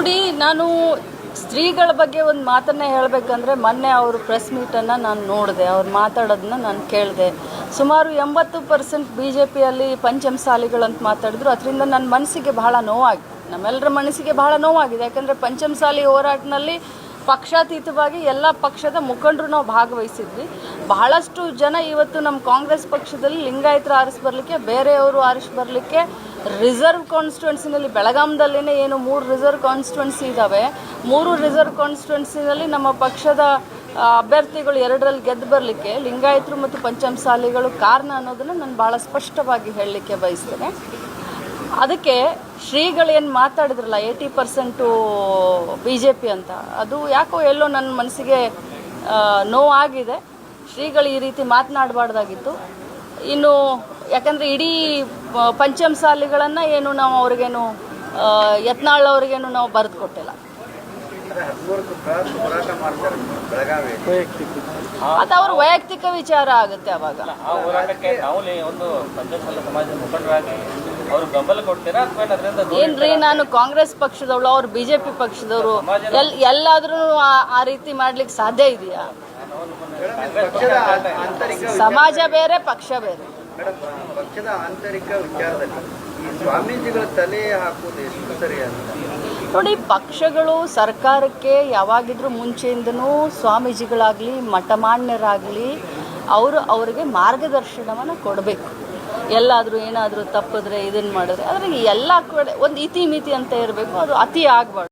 ನೋಡಿ, ನಾನು ಸ್ತ್ರೀಗಳ ಬಗ್ಗೆ ಒಂದು ಮಾತನ್ನ ಹೇಳಬೇಕಂದ್ರೆ, ಮೊನ್ನೆ ಅವರು ಪ್ರೆಸ್ ಮೀಟನ್ನು ನಾನು ನೋಡಿದೆ, ಅವ್ರು ಮಾತಾಡೋದನ್ನ ನಾನು ಕೇಳಿದೆ. ಸುಮಾರು ಎಂಬತ್ತು ಪರ್ಸೆಂಟ್ ಬಿ ಜೆ ಪಿಯಲ್ಲಿ ಪಂಚಮಸಾಲಿಗಳಂತ ಮಾತಾಡಿದ್ರು. ಅದರಿಂದ ನನ್ನ ಮನಸ್ಸಿಗೆ ಬಹಳ ನೋವಾಗಿದೆ ನಮ್ಮೆಲ್ಲರ ಮನಸ್ಸಿಗೆ ಬಹಳ ನೋವಾಗಿದೆ. ಯಾಕಂದರೆ ಪಂಚಮಸಾಲಿ ಹೋರಾಟದಲ್ಲಿ ಪಕ್ಷಾತೀತವಾಗಿ ಎಲ್ಲ ಪಕ್ಷದ ಮುಖಂಡರು ನಾವು ಭಾಗವಹಿಸಿದ್ವಿ. ಬಹಳಷ್ಟು ಜನ ಇವತ್ತು ನಮ್ಮ ಕಾಂಗ್ರೆಸ್ ಪಕ್ಷದಲ್ಲಿ ಲಿಂಗಾಯತರು ಆರಿಸಿ ಬರಲಿಕ್ಕೆ, ಬೇರೆಯವರು ಆರಿಸಿ ಬರಲಿಕ್ಕೆ ರಿಸರ್ವ್ ಕಾನ್ಸ್ಟಿಟ್ಯೂನ್ಸಿನಲ್ಲಿ ಬೆಳಗಾಂದಲ್ಲಿನೇ ಏನು ಮೂರು ರಿಸರ್ವ್ ಕಾನ್ಸ್ಟಿಟ್ಯೂನ್ಸಿ ಇದ್ದಾವೆ ಮೂರು ರಿಸರ್ವ್ ಕಾನ್ಸ್ಟಿಟ್ಯೂನ್ಸಿನಲ್ಲಿ ನಮ್ಮ ಪಕ್ಷದ ಅಭ್ಯರ್ಥಿಗಳು ಎರಡರಲ್ಲಿ ಗೆದ್ದು ಬರಲಿಕ್ಕೆ, ಲಿಂಗಾಯತರು ಮತ್ತು ಪಂಚಮಸಾಲಿಗಳು ಕಾರಣ ಅನ್ನೋದನ್ನು ನಾನು ಭಾಳ ಸ್ಪಷ್ಟವಾಗಿ ಹೇಳಲಿಕ್ಕೆ ಬಯಸ್ತೇನೆ. ಅದಕ್ಕೆ ಶ್ರೀಗಳು ಏನು ಮಾತಾಡಿದ್ರಲ್ಲ eighty percent B J P ಅಂತ. ಅದು ಯಾಕೋ ಎಲ್ಲೋ ನನ್ನ ಮನಸ್ಸಿಗೆ ನೋವಾಗಿದೆ. ಶ್ರೀಗಳು ಈ ರೀತಿ ಮಾತನಾಡಬಾರ್ದಾಗಿತ್ತು. ಇನ್ನು, ಯಾಕಂದರೆ ಇಡೀ ಪಂಚಮ ಪಂಚಮಸಾಲಿಗಳನ್ನು ಏನು ನಾವು ಅವ್ರಿಗೇನು ಯತ್ನಾಳ್ ಅವ್ರಿಗೇನು ನಾವು ಬರೆದು ಕೊಟ್ಟಿಲ್ಲ ಅದು ಅವ್ರ ವೈಯಕ್ತಿಕ ವಿಚಾರ ಆಗುತ್ತೆ ಅವಾಗ. ಆ ಹೋರಾಟಕ್ಕೆ ನಾವು ಒಂದು ಸಮಾಜದ ಮುಖಂಡರಾಗಿ ಅವರು ಬೆಂಬಲ ಕೊಡ್ತೀರಾ ಅಥವಾ ಅದರಿಂದ ದೂರ ಏನ್ರಿ ನಾನು ಕಾಂಗ್ರೆಸ್ ಪಕ್ಷದವಳು ಅವ್ರು ಬಿಜೆಪಿ ಜೆ ಪಿ ಪಕ್ಷದವರು ಎಲ್ ಎಲ್ಲಾದ್ರೂ ಆ- ರೀತಿ ಮಾಡ್ಲಿಕ್ಕೆ ಸಾಧ್ಯ ಇದೆಯಾ? ಸಮಾಜ ಬೇರೆ ಪಕ್ಷ ಬೇರೆ. ಪಕ್ಷದ ಆಂತರಿಕ ವಿಚಾರದಲ್ಲಿ ಈ ಸ್ವಾಮೀಜಿಗಳ ತಲೆ ಹಾಕುವುದು ಎಷ್ಟು ಸರಿ ಅಂತ. ನೋಡಿ, ಪಕ್ಷಗಳು ಸರ್ಕಾರಕ್ಕೆ ಯಾವಾಗಿದ್ರೂ ಮುಂಚೆಯಿಂದನೂ ಸ್ವಾಮೀಜಿಗಳಾಗಲಿ, ಮಠಮಾನ್ಯರಾಗಲಿ ಅವರು ಅವರಿಗೆ ಮಾರ್ಗದರ್ಶನವನ್ನು ಕೊಡಬೇಕು. ಎಲ್ಲಾದರೂ ಏನಾದರೂ ತಪ್ಪಿದ್ರೆ ಇದನ್ನು ಮಾಡಿದ್ರೆ, ಆದರೆ ಎಲ್ಲ ಕಡೆ ಒಂದು ಇತಿ ಮಿತಿ ಅಂತ ಇರಬೇಕು, ಅದು ಅತಿ ಆಗಬಾರ್ದು.